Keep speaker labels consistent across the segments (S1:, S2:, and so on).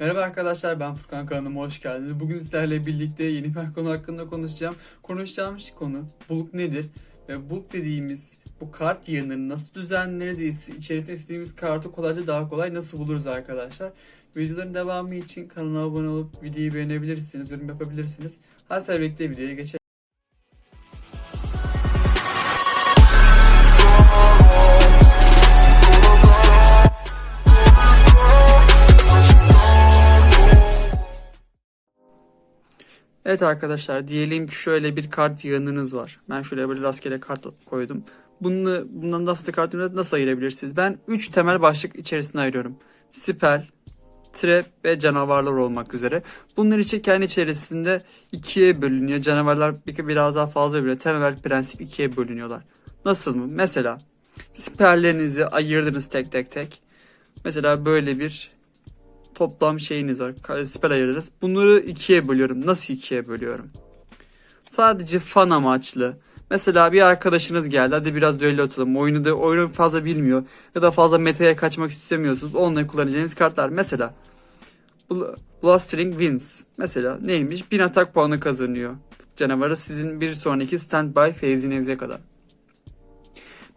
S1: Merhaba arkadaşlar ben Furkan kanalıma hoş geldiniz. Bugün sizlerle birlikte yeni bir konu hakkında konuşacağım. Konuşacağımız konu bulk nedir? Ve bulk dediğimiz bu kart yığınlarını nasıl düzenleriz? İçerisinde istediğimiz kartı kolayca daha kolay nasıl buluruz arkadaşlar? Videoların devamı için kanala abone olup videoyu beğenebilirsiniz, yorum yapabilirsiniz. Hadi birlikte videoya geçelim. Evet arkadaşlar diyelim ki şöyle bir kart yığınınız var. Ben şuraya böyle rastgele kart koydum. Bunu, bundan daha fazla kartını nasıl ayırabilirsiniz? Ben 3 temel başlık içerisine ayırıyorum. Spell, trap ve canavarlar olmak üzere. Bunlar için kendi içerisinde ikiye bölünüyor. Canavarlar bir- biraz daha fazla bölünüyor. Temel prensip ikiye bölünüyorlar. Nasıl mı? Mesela spelllerinizi ayırdınız tek tek tek. Mesela böyle bir toplam şeyiniz var. Spell ayırırız. Bunları ikiye bölüyorum. Nasıl ikiye bölüyorum? Sadece fan amaçlı. Mesela bir arkadaşınız geldi. Hadi biraz düello atalım. Oyunu da oyunu fazla bilmiyor. Ya da fazla meta'ya kaçmak istemiyorsunuz. Onları kullanacağınız kartlar. Mesela Bl- Blastering Wins. Mesela neymiş? 1000 atak puanı kazanıyor. Canavarı sizin bir sonraki standby phase'inize kadar.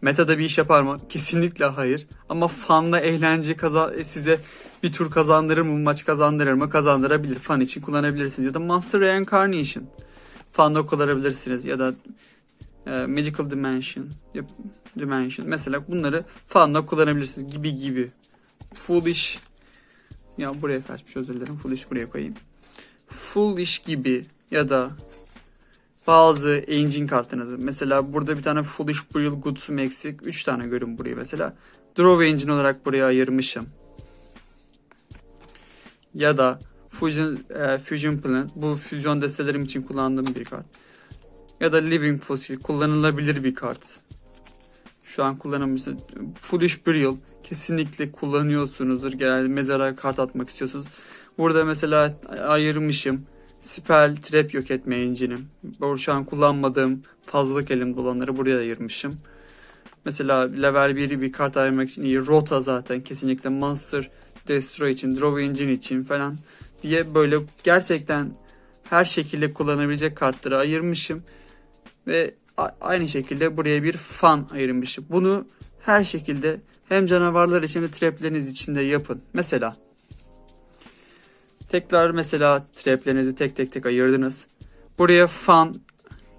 S1: Meta'da bir iş yapar mı? Kesinlikle hayır. Ama fanla eğlence kazan size bir tur kazandırır mı, maç kazandırır mı? Kazandırabilir. Fan için kullanabilirsiniz. Ya da Master Reincarnation. Fanla kullanabilirsiniz. Ya da e, Magical Dimension. Dimension. Mesela bunları fanla kullanabilirsiniz. Gibi gibi. Foolish. Ya buraya kaçmış özür dilerim. Foolish buraya koyayım. Foolish gibi ya da bazı engine kartlarınızı. Mesela burada bir tane Foolish Burial Goods'um eksik. 3 tane görün burayı mesela. Draw Engine olarak buraya ayırmışım. Ya da Fusion, e, Fusion Plant. Bu füzyon destelerim için kullandığım bir kart. Ya da Living Fossil. Kullanılabilir bir kart. Şu an kullanılmışsın. Foolish Burial. Kesinlikle kullanıyorsunuzdur. Genelde mezara kart atmak istiyorsunuz. Burada mesela ayırmışım. Spell Trap yok etme engine'im. Bu şu an kullanmadığım fazlalık elimde olanları buraya ayırmışım. Mesela level 1'i bir kart ayırmak için iyi. Rota zaten kesinlikle Monster Destroy için, Draw Engine için falan diye böyle gerçekten her şekilde kullanabilecek kartları ayırmışım. Ve aynı şekilde buraya bir fan ayırmışım. Bunu her şekilde hem canavarlar için de trapleriniz için de yapın. Mesela tekrar mesela traplerinizi tek tek tek ayırdınız. Buraya fan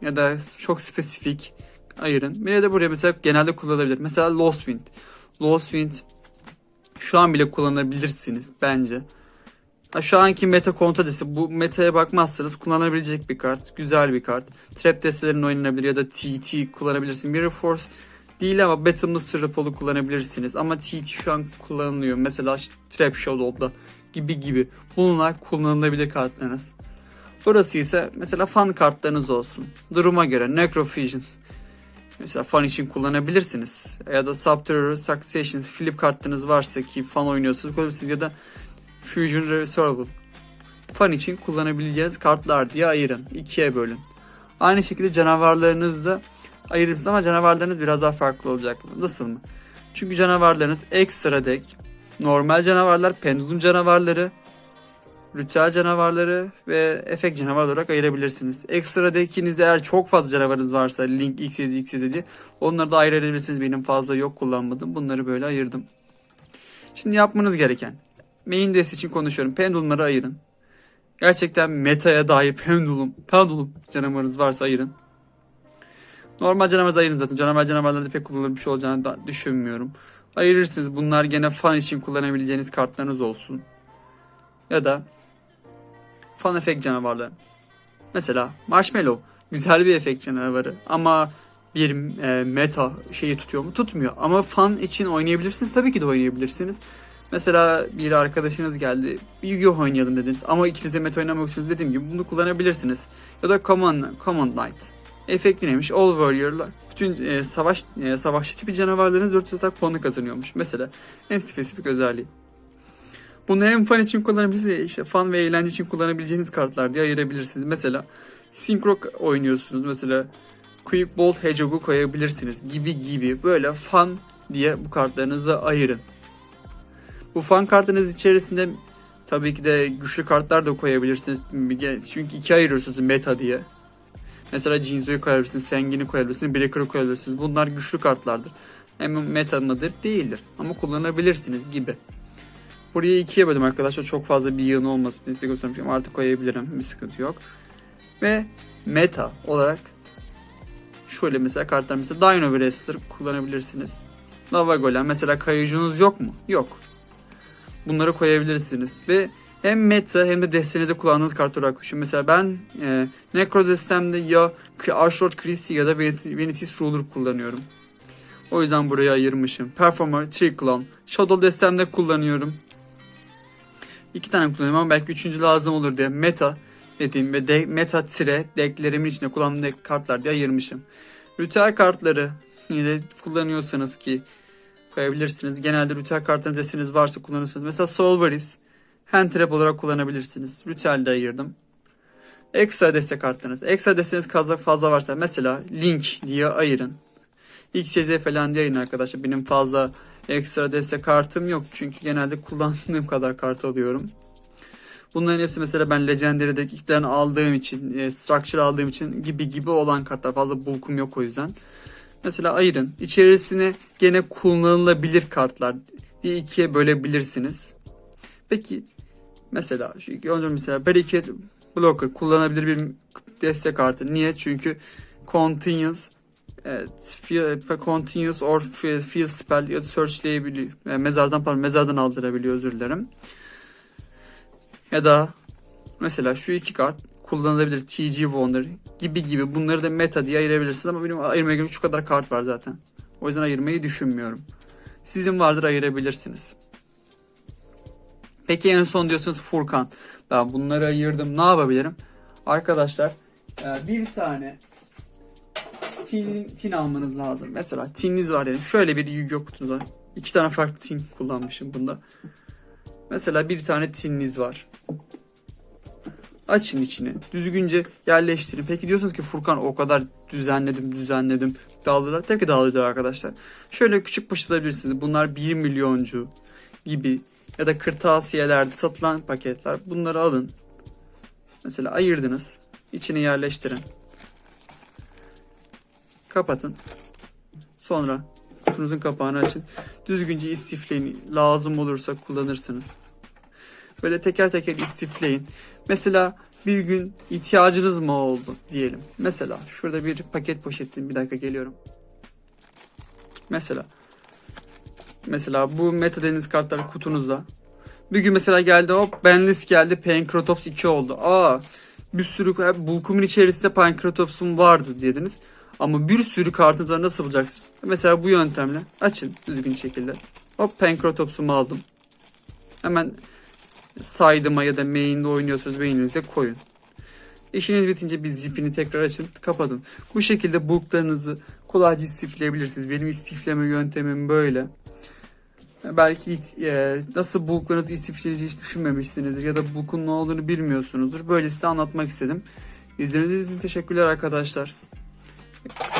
S1: ya da çok spesifik ayırın. Bir de buraya mesela genelde kullanılabilir. Mesela Lost Wind. Lost Wind şu an bile kullanabilirsiniz bence. Şu anki meta kontadesi bu metaya bakmazsanız kullanabilecek bir kart. Güzel bir kart. Trap destelerin oynanabilir ya da TT kullanabilirsiniz. Mirror Force değil ama Bottomless Trapol'u kullanabilirsiniz. Ama TT şu an kullanılıyor. Mesela Trap Shadow'da gibi gibi. Bunlar kullanılabilir kartlarınız. Burası ise mesela fan kartlarınız olsun. Duruma göre Necrofusion. Mesela fan için kullanabilirsiniz. Ya da Subterror, Succession, flip kartlarınız varsa ki fan oynuyorsunuz kullanabilirsiniz. Ya da Fusion Reserval. Fan için kullanabileceğiniz kartlar diye ayırın. ikiye bölün. Aynı şekilde canavarlarınızı da ayırırsınız ama canavarlarınız biraz daha farklı olacak. Nasıl mı? Çünkü canavarlarınız ekstra deck, normal canavarlar, pendulum canavarları, ritüel canavarları ve efekt canavar olarak ayırabilirsiniz. Ekstra deckinizde eğer çok fazla canavarınız varsa Link, XYZ, XYZ diye onları da ayırabilirsiniz. Benim fazla yok kullanmadım. Bunları böyle ayırdım. Şimdi yapmanız gereken main dest için konuşuyorum. Pendulumları ayırın. Gerçekten meta'ya dair pendulum, pendulum canavarınız varsa ayırın. Normal canavarı ayırın zaten. Canavar canavarlarda pek kullanılır bir şey olacağını da düşünmüyorum. Ayırırsınız. Bunlar gene fan için kullanabileceğiniz kartlarınız olsun. Ya da fan efekt canavarlarınız. Mesela Marshmallow güzel bir efekt canavarı ama bir e, meta şeyi tutuyor mu? Tutmuyor. Ama fan için oynayabilirsiniz. Tabii ki de oynayabilirsiniz. Mesela bir arkadaşınız geldi. Yu-Gi-Oh oynayalım dediniz. Ama ikinize meta oynamak istiyorsunuz dediğim gibi bunu kullanabilirsiniz. Ya da Command, Command Knight. Efekti neymiş? All Warrior'lar. Bütün e, savaş e, savaşçı tipi canavarlarınız 400 atak puanı kazanıyormuş. Mesela en spesifik özelliği. Bunu hem fan için kullanabilirsiniz, işte fan ve eğlence için kullanabileceğiniz kartlar diye ayırabilirsiniz. Mesela Synchro oynuyorsunuz. Mesela Quick Bolt Hedgehog'u koyabilirsiniz gibi gibi. Böyle fan diye bu kartlarınızı ayırın. Bu fan kartınız içerisinde Tabii ki de güçlü kartlar da koyabilirsiniz. Çünkü ikiye ayırıyorsunuz meta diye. Mesela Jinzo'yu koyabilirsiniz, Sengin'i koyabilirsiniz, Breaker'ı koyabilirsiniz. Bunlar güçlü kartlardır. Hem meta mıdır? Değildir. Ama kullanabilirsiniz gibi. Burayı ikiye böldüm arkadaşlar. Çok fazla bir yığın olmasın diye göstermişim. Artık koyabilirim. Bir sıkıntı yok. Ve meta olarak şöyle mesela kartlar mesela Dino Blaster kullanabilirsiniz. Lava Golem mesela kayıcınız yok mu? Yok. Bunları koyabilirsiniz ve hem meta hem de destenize kullandığınız kart olarak düşün. Mesela ben e, Necro destemde ya Arshot Christie ya da Venit- Venitis Ruler kullanıyorum. O yüzden buraya ayırmışım. Performer, Triclon, Shadow destemde kullanıyorum. İki tane kullanıyorum ama belki üçüncü lazım olur diye meta dediğim ve de, meta tire decklerimin içinde kullandığım deck kartlar diye ayırmışım. Ritüel kartları yine kullanıyorsanız ki koyabilirsiniz. Genelde ritüel kartlarınız desteniz varsa kullanırsınız. Mesela Solvaris hand trap olarak kullanabilirsiniz. Ritüelde ayırdım. Ekstra destek kartlarınız. Ekstra desteğiniz fazla, fazla varsa mesela Link diye ayırın. XYZ falan diye ayırın arkadaşlar. Benim fazla ekstra destek kartım yok. Çünkü genelde kullandığım kadar kart alıyorum. Bunların hepsi mesela ben Legendary deck'ten aldığım için, e, Structure aldığım için gibi gibi olan kartlar. Fazla bulkum yok o yüzden. Mesela ayırın. İçerisine gene kullanılabilir kartlar diye ikiye bölebilirsiniz. Peki mesela önce mesela Barricade Blocker kullanabilir bir destek kartı. Niye? Çünkü Continuous Evet, feel, continuous or feel, spell ya da searchleyebiliyor. Yani mezardan pardon mezardan aldırabiliyor özür dilerim. Ya da mesela şu iki kart kullanılabilir TG Wonder gibi gibi bunları da meta diye ayırabilirsiniz ama benim ayırmaya göre şu kadar kart var zaten. O yüzden ayırmayı düşünmüyorum. Sizin vardır ayırabilirsiniz. Peki en son diyorsunuz Furkan. Ben bunları ayırdım. Ne yapabilirim? Arkadaşlar e, bir tane tin, tin almanız lazım. Mesela tininiz var diyelim. Şöyle bir Yu-Gi-Oh kutunuz var. İki tane farklı tin kullanmışım bunda. Mesela bir tane tininiz var. Açın içini. Düzgünce yerleştirin. Peki diyorsunuz ki Furkan o kadar düzenledim düzenledim. Dağıldılar. Tabii ki dağıldılar arkadaşlar. Şöyle küçük pışılabilirsiniz. Bunlar 1 milyoncu gibi ya da kırtasiyelerde satılan paketler. Bunları alın. Mesela ayırdınız. İçine yerleştirin. Kapatın. Sonra kutunuzun kapağını açın. Düzgünce istifleyin. Lazım olursa kullanırsınız. Böyle teker teker istifleyin. Mesela bir gün ihtiyacınız mı oldu diyelim. Mesela şurada bir paket poşetim. Bir dakika geliyorum. Mesela mesela bu meta deniz kartları kutunuzda. Bir gün mesela geldi hop Benlis geldi Pancratops 2 oldu. Aa bir sürü bulkumun içerisinde Pancratops'um vardı dediniz. Ama bir sürü kartınız var nasıl bulacaksınız? Mesela bu yöntemle açın düzgün şekilde. Hop Pancratops'umu aldım. Hemen saydıma ya da main'de oynuyorsunuz main'inize koyun. İşiniz bitince bir zipini tekrar açın kapatın. Bu şekilde bulklarınızı kolayca istifleyebilirsiniz. Benim istifleme yöntemim böyle. Belki e, nasıl bulklarınızı istifleyeceğinizi hiç düşünmemişsinizdir ya da bulkun ne olduğunu bilmiyorsunuzdur. Böyle size anlatmak istedim. İzlediğiniz için teşekkürler arkadaşlar.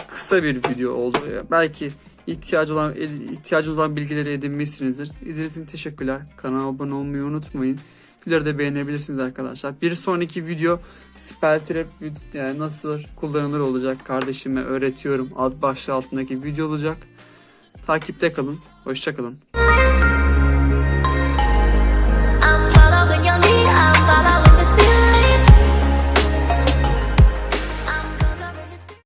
S1: Kısa bir video oldu. Belki ihtiyacı olan ihtiyacınız olan bilgileri edinmişsinizdir. İzlediğiniz için teşekkürler. Kanala abone olmayı unutmayın. Videoları da beğenebilirsiniz arkadaşlar. Bir sonraki video spell trap yani nasıl kullanılır olacak kardeşime öğretiyorum. Ad başlığı altındaki video olacak. Takipte kalın. Hoşçakalın.